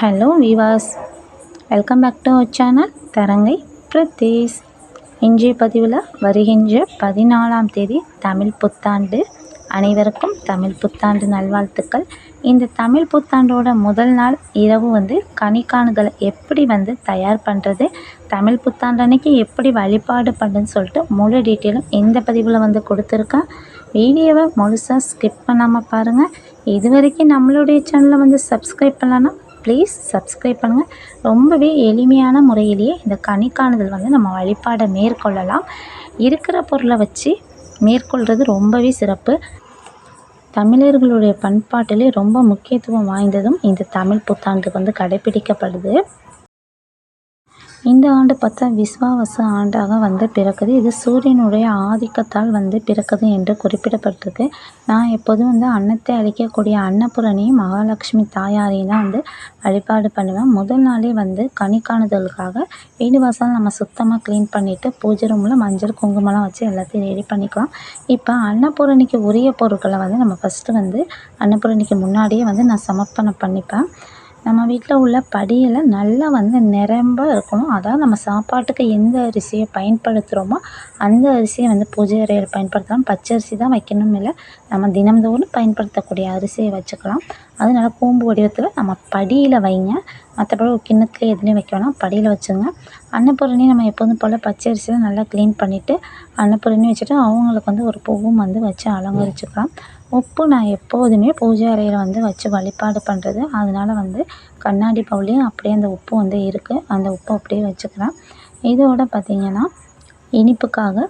Hello Vilas. Welcome back to our channel தரங்கை பிரதேஷ். இன்றைய பதிவில் வருகின்ற பதினாலாம் தேதி தமிழ் புத்தாண்டு. அனைவருக்கும் தமிழ் புத்தாண்டு நல்வாழ்த்துக்கள். இந்த தமிழ் புத்தாண்டோட முதல் நாள் இரவு வந்து கணிக்காணுகளை எப்படி வந்து தயார் பண்ணுறது தமிழ் புத்தாண்டு அன்னைக்கு எப்படி வழிபாடு பண்ணுன்னு சொல்லிட்டு முழு டீட்டெயிலும் இந்த பதிவில் வந்து கொடுத்துருக்கேன். வீடியோவை முழுசாக ஸ்கிப் பண்ணாமல் பாருங்கள் இது வரைக்கும் நம்மளுடைய சேனலை வந்து சப்ஸ்கிரைப் பண்ணலன்னா ப்ளீஸ் சப்ஸ்கிரைப் பண்ணுங்கள் ரொம்பவே எளிமையான முறையிலேயே இந்த கணிக்காணுதல் வந்து நம்ம வழிபாடை மேற்கொள்ளலாம். இருக்கிற பொருளை வச்சு மேற்கொள்கிறது ரொம்பவே சிறப்பு. தமிழர்களுடைய பண்பாட்டிலே ரொம்ப முக்கியத்துவம் வாய்ந்ததும் இந்த தமிழ் புத்தாண்டுக்கு வந்து கடைபிடிக்கப்படுது. இந்த ஆண்டு பார்த்தா விஸ்வாவச ஆண்டாக வந்து பிறக்குது. இது சூரியனுடைய ஆதிக்கத்தால் வந்து பிறக்குது என்று குறிப்பிடப்பட்டிருக்கு. நான் எப்போதும் வந்து அன்னத்தை அழிக்கக்கூடிய அன்னபூரணியும் மகாலட்சுமி தாயாரையும் தான் வந்து வழிபாடு பண்ணுவேன். முதல் நாளே வந்து கனி காணுதலுக்காக வீடு வாசல் நம்ம சுத்தமாக க்ளீன் பண்ணிவிட்டு பூஜை ரூமில் மஞ்சள் குங்குமம்லாம் வச்சு எல்லாத்தையும் ரெடி பண்ணிக்கலாம் இப்போ அன்னபூரணிக்கு உரிய பொருட்களை வந்து நம்ம ஃபஸ்ட்டு வந்து அன்னபூரணிக்கு முன்னாடியே வந்து நான் சமர்ப்பணம் பண்ணிப்பேன். நம்ம வீட்டில் உள்ள படியில் நல்லா வந்து நிரம்ப இருக்கணும். அதாவது நம்ம சாப்பாட்டுக்கு எந்த அரிசியை பயன்படுத்துகிறோமோ அந்த அரிசியை வந்து பூஜை அறையில் பயன்படுத்தலாம். பச்சை அரிசி தான் வைக்கணும் இல்லை. நம்ம தினம்தோறும் பயன்படுத்தக்கூடிய அரிசியை வச்சுக்கலாம். அதனால கூம்பு வடிவத்தில் நம்ம படியில் வைங்க. மற்றபடி ஒரு கிண்ணத்தில் எதுலேயும் வைக்க வேணாம். படியில் வச்சுங்க அன்னப்பூரணி நம்ம எப்போதும் போல் பச்சை அரிசியில் நல்லா க்ளீன் பண்ணிவிட்டு அன்னப்பூரணி வச்சுட்டு அவங்களுக்கு வந்து ஒரு பூவும் வந்து வச்சு அலங்கரிச்சுக்கலாம். உப்பு நான் எப்போதுமே பூஜை அறையில் வந்து வச்சு வழிபாடு பண்ணுறது அதனால் வந்து கண்ணாடி பவுலையும் அப்படியே அந்த உப்பு வந்து இருக்குது அந்த உப்பு அப்படியே வச்சுக்கிறேன் இதோட பார்த்திங்கன்னா இனிப்புக்காக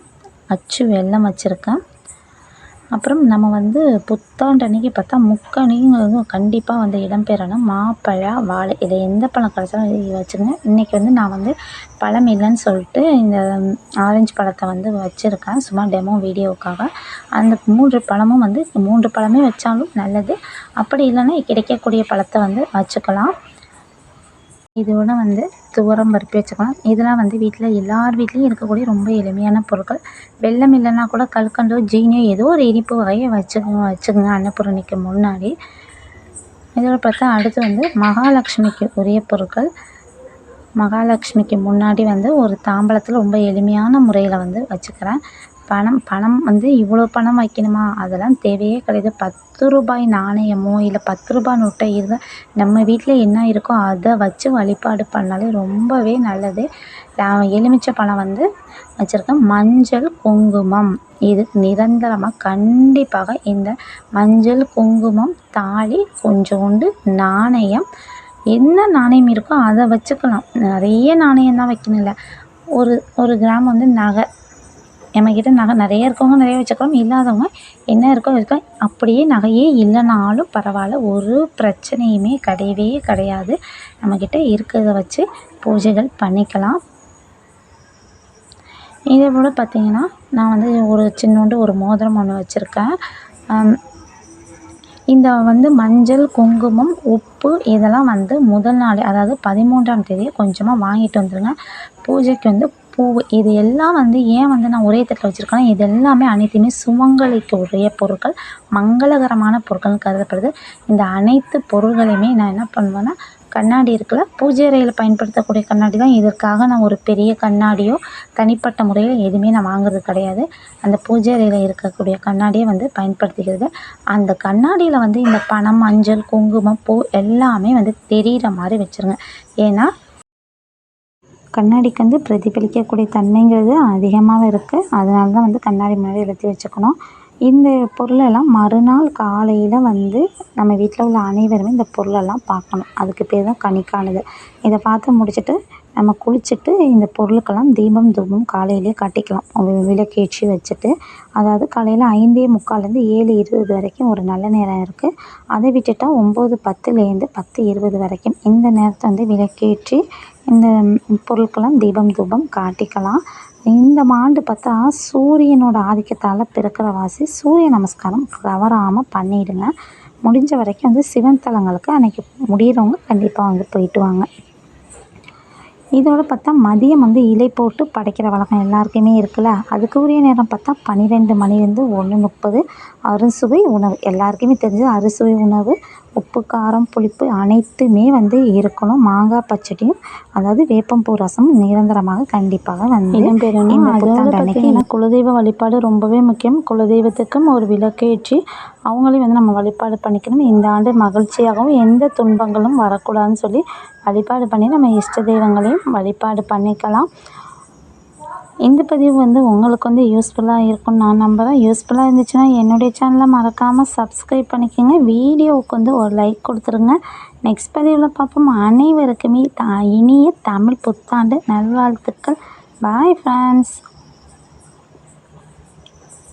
அச்சு வெல்லம் வச்சுருக்கேன். அப்புறம் நம்ம வந்து புத்தாண்டன்னைக்கு பார்த்தா முக்கனிங்கிறது கண்டிப்பாக வந்து இடம்பெறணும். மாப்பழ வாழை இதை எந்த பழம் கிடச்சாலும் வச்சுருங்க இன்றைக்கி வந்து நான் வந்து பழம் இல்லைன்னு சொல்லிட்டு இந்த ஆரஞ்சு பழத்தை வந்து வச்சுருக்கேன். சும்மா டெமோ வீடியோவுக்காக. அந்த மூன்று பழமும் வந்து மூன்று பழமே வச்சாலும் நல்லது. அப்படி இல்லைன்னா கிடைக்கக்கூடிய பழத்தை வந்து வச்சுக்கலாம். இதோட வந்து துவரம் பருப்பி வச்சுக்கலாம். இதெல்லாம் வந்து வீட்டில் எல்லார் வீட்லேயும் இருக்கக்கூடிய ரொம்ப எளிமையான பொருட்கள். வெள்ளம் இல்லைன்னா கூட கல்கண்டோ ஜீனியோ ஏதோ ஒரு இனிப்பு வகையை வச்சுக்கோங்க வச்சுக்கோங்க அன்னப்பூரணிக்கு முன்னாடி. இதோட பார்த்தா அடுத்து வந்து மகாலட்சுமிக்கு உரிய பொருட்கள். மகாலட்சுமிக்கு முன்னாடி வந்து ஒரு தாம்பலத்தில் ரொம்ப எளிமையான முறையில் வந்து வச்சுக்கிறேன். பணம் பணம் வந்து இவ்வளோ பணம் வைக்கணுமா? அதெல்லாம் தேவையே கிடையாது. பத்து ரூபாய் நாணயமோ இல்லை பத்து ரூபாய் நோட்டோ இருந்தால் நம்ம வீட்டில் என்ன இருக்கோ அதை வச்சு வழிபாடு பண்ணாலே ரொம்பவே நல்லது. எலுமிச்சை பழம் வந்து வச்சுருக்கேன் மஞ்சள் குங்குமம். இது நிரந்தரமாக கண்டிப்பாக இந்த மஞ்சள் குங்குமம் தாலி கொஞ்சோண்டு நாணயம் என்ன நாணயம் இருக்கோ அதை வச்சுக்கலாம். நிறைய நாணயம் தான் வைக்கணும் இல்லை ஒரு ஒரு கிராம் வந்து நகை. நம்மக்கிட்ட நகை நிறைய இருக்கவங்க நிறைய வச்சுக்கலாம் இல்லாதவங்க என்ன இருக்கோ இருக்கோ அப்படியே நகையே இல்லைனாலும் பரவாயில்ல ஒரு பிரச்சனையுமே கிடையவே கிடையாது. நம்மக்கிட்ட இருக்கிறத வச்சு பூஜைகள் பண்ணிக்கலாம். இதே போல் பார்த்திங்கன்னா நான் வந்து ஒரு சின்னோண்டு ஒரு மோதிரம் ஒன்று வச்சுருக்கேன். இந்த வந்து மஞ்சள் குங்குமம் உப்பு இதெல்லாம் வந்து முதல் நாள் அதாவது பதிமூன்றாம் தேதியை கொஞ்சமாக வாங்கிட்டு வந்துடுங்க பூஜைக்கு வந்து பூ இது எல்லாம் வந்து ஏன் வந்து நான் ஒரே தட்டில் வச்சுருக்கேன்னா இது எல்லாமே அனைத்துமே சுமங்கலிக்கு உரிய பொருட்கள் மங்களகரமான பொருட்கள்னு கருதப்படுது. இந்த அனைத்து பொருள்களையுமே நான் என்ன பண்ணுவேன்னா கண்ணாடி இருக்குல்ல பூஜை அறையில் பயன்படுத்தக்கூடிய கண்ணாடி தான். இதற்காக நான் ஒரு பெரிய கண்ணாடியோ தனிப்பட்ட முறையில் எதுவுமே நான் வாங்குறது கிடையாது. அந்த பூஜை அறையில் இருக்கக்கூடிய கண்ணாடியை வந்து பயன்படுத்திக்கிறது. அந்த கண்ணாடியில் வந்து இந்த பணம் மஞ்சள் குங்குமம் பூ எல்லாமே வந்து தெரிகிற மாதிரி வச்சுருங்க. ஏன்னா கண்ணாடிக்கு வந்து பிரதிபலிக்கக்கூடிய தன்மைங்கிறது அதிகமாக இருக்குது அதனால தான் வந்து கண்ணாடி முன்னாடி எழுதி வச்சுக்கணும். இந்த பொருளெல்லாம் மறுநாள் காலையில் வந்து நம்ம வீட்டில் உள்ள அனைவருமே இந்த பொருளெல்லாம் பார்க்கணும். அதுக்கு பேர் தான் கணிக்கானது இதை பார்த்து முடிச்சுட்டு நம்ம குளிச்சுட்டு இந்த பொருளுக்கெல்லாம் தீபம் தூபம் காலையிலேயே கட்டிக்கலாம். விளக்கேற்றி வச்சுட்டு அதாவது காலையில் ஐந்தே முக்கால்லேருந்து ஏழு இருபது வரைக்கும் ஒரு நல்ல நேரம் இருக்குது அதை விட்டுட்டால் ஒம்பது பத்துலேருந்து பத்து இருபது வரைக்கும் இந்த நேரத்தை வந்து விளக்கேற்றி இந்த பொருட்கெல்லாம் தீபம் தூபம் காட்டிக்கலாம். இந்த ஆண்டு பார்த்தா சூரியனோட ஆதிக்கத்தால் பிறக்கிற வாசி சூரிய நமஸ்காரம் தவறாமல் பண்ணிவிடுங்க முடிஞ்ச வரைக்கும் வந்து சிவன் தலங்களுக்கு அன்றைக்கி முடிகிறவங்க கண்டிப்பாக வந்து போயிட்டு வாங்க. இதோட பார்த்தா மதியம் வந்து இலை போட்டு படைக்கிற வழக்கம் எல்லாருக்குமே இருக்குல்ல? அதுக்கு உரிய நேரம் பார்த்தா பன்னிரெண்டு மணிலேருந்து ஒன்று முப்பது அறுசுவை உணவு. எல்லாருக்குமே தெரிஞ்சது அறுசுவை உணவு உப்பு காரம் புளிப்பு அனைத்துமே வந்து இருக்கணும். மாங்காய் பச்சடியும் அதாவது வேப்பம்பூ ரசமும் நிரந்தரமாக கண்டிப்பாக வந்து பார்த்தீங்கன்னா குலதெய்வ வழிபாடு ரொம்பவே முக்கியம். குலதெய்வத்துக்கும் ஒரு விளக்கேற்றி அவங்களையும் வந்து நம்ம வழிபாடு பண்ணிக்கணும். இந்த ஆண்டு மகிழ்ச்சியாகவும் எந்த துன்பங்களும் வரக்கூடாதுன்னு சொல்லி வழிபாடு பண்ணி நம்ம இஷ்ட தெய்வங்களையும் வழிபாடு பண்ணிக்கலாம். இந்த பதிவு வந்து உங்களுக்கு வந்து யூஸ்ஃபுல்லாக இருக்கும்னு நான் நம்புகிறேன் யூஸ்ஃபுல்லாக இருந்துச்சுன்னா என்னுடைய சேனலை மறக்காமல் சப்ஸ்கிரைப் பண்ணிக்கோங்க. வீடியோவுக்கு வந்து ஒரு லைக் கொடுத்துருங்க. நெக்ஸ்ட் பதிவில் பார்ப்போம். அனைவருக்குமே த இனிய தமிழ் புத்தாண்டு நல்வாழ்த்துக்கள். Bye friends